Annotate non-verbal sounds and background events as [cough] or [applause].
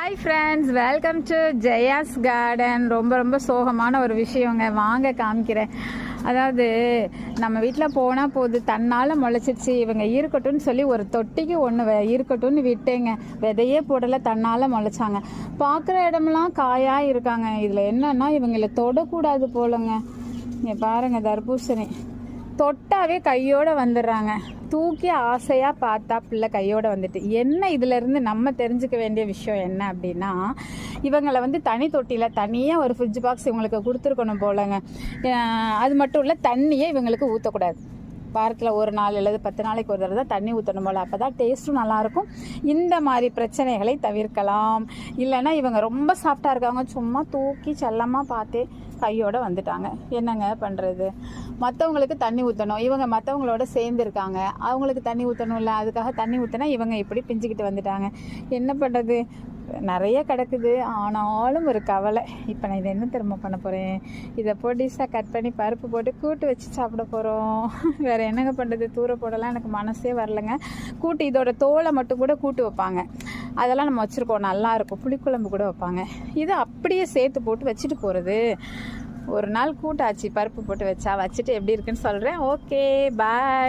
Hi friends welcome to Jaya's garden ரொம்ப ரொம்ப சோகமான ஒரு விஷயங்க. வாங்க காமிக்கிறேன். அதாவது நம்ம வீட்டில் போனால் போது தன்னால் முளைச்சிருச்சு. இவங்க இருக்கட்டும்னு சொல்லி ஒரு தொட்டிக்கு ஒன்று இருக்கட்டும்னு விட்டேங்க. விதையே போடலை தன்னால் முளைச்சாங்க. பார்க்குற இடமெல்லாம் காயாக இருக்காங்க. இதில் என்னன்னா இவங்களை தொடக்கூடாது போலங்க. இங்கே பாருங்கள் தர்பூசணி. தொட்டாவே கையோடு வந்துடுறாங்க. தூக்கி ஆசையாக பார்த்தா பிள்ளை கையோடு வந்துட்டு என்ன இதுலேருந்து நம்ம தெரிஞ்சுக்க வேண்டிய விஷயம் என்ன அப்படின்னா இவங்களை வந்து தனி தொட்டியில் தனியாக ஒரு ஃப்ரிட்ஜ் பாக்ஸ் இவங்களுக்கு கொடுத்துருக்கணும் போலங்க. அது மட்டும் இல்லை தண்ணியே இவங்களுக்கு ஊற்றக்கூடாது வாரத்தில் ஒரு நாள் அல்லது பத்து நாளைக்கு ஒரு தடவை தான் தண்ணி ஊற்றணும் போல். அப்போ தான் டேஸ்ட்டும் நல்லாயிருக்கும். இந்த மாதிரி பிரச்சனைகளை தவிர்க்கலாம். இல்லைன்னா இவங்க ரொம்ப சாஃப்டாக இருக்காங்க. சும்மா தூக்கி செல்லமாக பார்த்தே கையோடு வந்துட்டாங்க. என்னங்க பண்ணுறது மற்றவங்களுக்கு தண்ணி ஊற்றணும் இவங்க மற்றவங்களோட சேர்ந்து இருக்காங்க. அவங்களுக்கு தண்ணி ஊற்றணும்ல அதுக்காக தண்ணி ஊற்றினா இவங்க இப்படி பிஞ்சுக்கிட்டு வந்துட்டாங்க. என்ன பண்ணுறது நிறைய கிடக்குது. ஆனாலும் ஒரு கவலை. இப்போ நான் இதை என்ன திரும்ப பண்ண போகிறேன் இதை பொடிசாக கட் பண்ணி பருப்பு போட்டு கூட்டு வச்சு சாப்பிட போகிறோம் [laughs] வேறு என்னங்க பண்ணுறது தூர போடலாம். எனக்கு மனசே வரலைங்க. கூட்டு இதோட தோலை மட்டும் கூட கூட்டு வைப்பாங்க. அதெல்லாம் நம்ம வச்சுருக்கோம். நல்லாயிருக்கும் புளிக்குழம்பு கூட வைப்பாங்க. இதை அப்படியே சேர்த்து போட்டு வச்சுட்டு போகிறது ஒரு நாள் கூட்டாச்சு. பருப்பு போட்டு வச்சா. வச்சுட்டு எப்படி இருக்குன்னு சொல்கிறேன் ஓகே பாய்